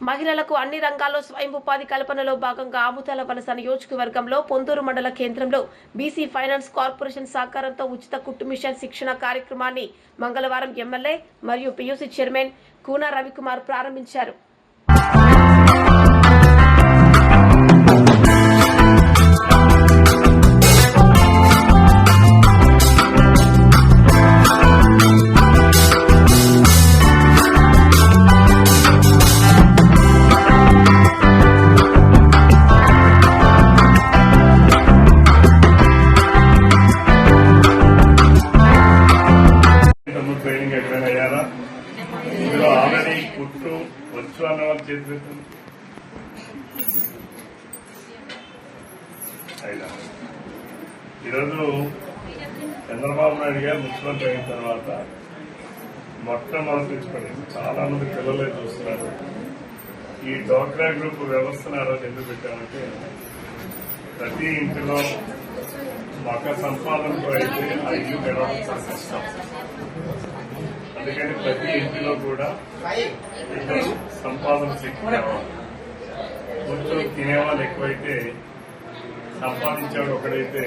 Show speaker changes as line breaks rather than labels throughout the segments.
మహిళలకు అన్ని రంగాల్లో స్వయం ఉపాధి కల్పనలో భాగంగా ఆముదాల వలస నియోజకవర్గంలో పొందూరు మండల కేంద్రంలో బీసీ ఫైనాన్స్ కార్పొరేషన్ సహకారంతో ఉచిత కుట్టు మిషన్ శిక్షణ కార్యక్రమాన్ని మంగళవారం ఎమ్మెల్యే మరియు పియూసీ చైర్మన్ కూనా రవికుమార్ ప్రారంభించారు.
ఎక్కడైనా ఇందులో ఆల్రెడీ కుట్టు వచ్చు అన్న వాళ్ళు చేతి పెట్టండి. ఈరోజు చంద్రబాబు నాయుడు గారు ముఖ్యమంత్రి అయిన తర్వాత మొట్టమొదటి తీసుకొని చాలా మంది పిల్లలే చూస్తున్నారు. ఈ డోక్రా గ్రూప్ వ్యవస్థను ఆ రోజు ఎందుకు పెట్టామంటే ప్రతి ఇంటిలో మక సంపాదనతో అయితే ఆ ఇల్లు గడవడం చాలా కష్టం. అందుకని ప్రతి ఇంటిలో కూడా ఇద్దరు సంపాదన శక్తి కావాలి కొంచెం తినేవాళ్ళు ఎక్కువైతే సంపాదించేవాడు ఒకడైతే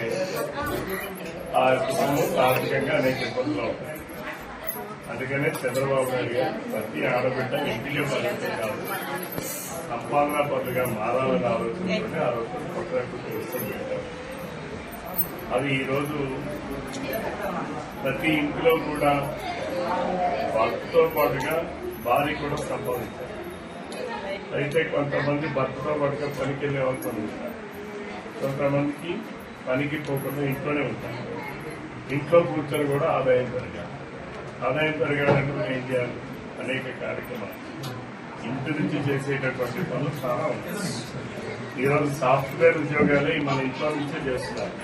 ఆ కుటుంబం ఆర్థికంగా అనేక ఇబ్బందులు ఉంటాయి అందుకనే చంద్రబాబు నాయుడు గారు ప్రతి ఆడబిడ్డ ఇంటికే పరిమితం కాదు సంపాదన పనులుగా మారాలని ఆలోచనతోనే ఆ రోజు కొట్టడానికి వ్యవస్థను అది ఈరోజు ప్రతి ఇంటిలో కూడా భర్తతో పాటుగా భార్య కూడా సంపాదించారు. అయితే కొంతమంది భర్తతో పాటుగా పనికి వెళ్ళే వాళ్ళు ఉంటారు. కొంతమందికి పనికి పోకుండా ఇంట్లోనే ఉంటారు. ఇంట్లో కూర్చొని కూడా ఆదాయం పెరగాలి. ఆదాయం పెరగాలంటే మనం ఏం చేయాలి? అనేక కార్యక్రమాలు. ఇంటి నుంచి చేసేటటువంటి పనులు చాలా ఉంటాయి ఈరోజు సాఫ్ట్వేర్ ఉద్యోగాలే మన ఇంట్లో నుంచే చేస్తున్నారు.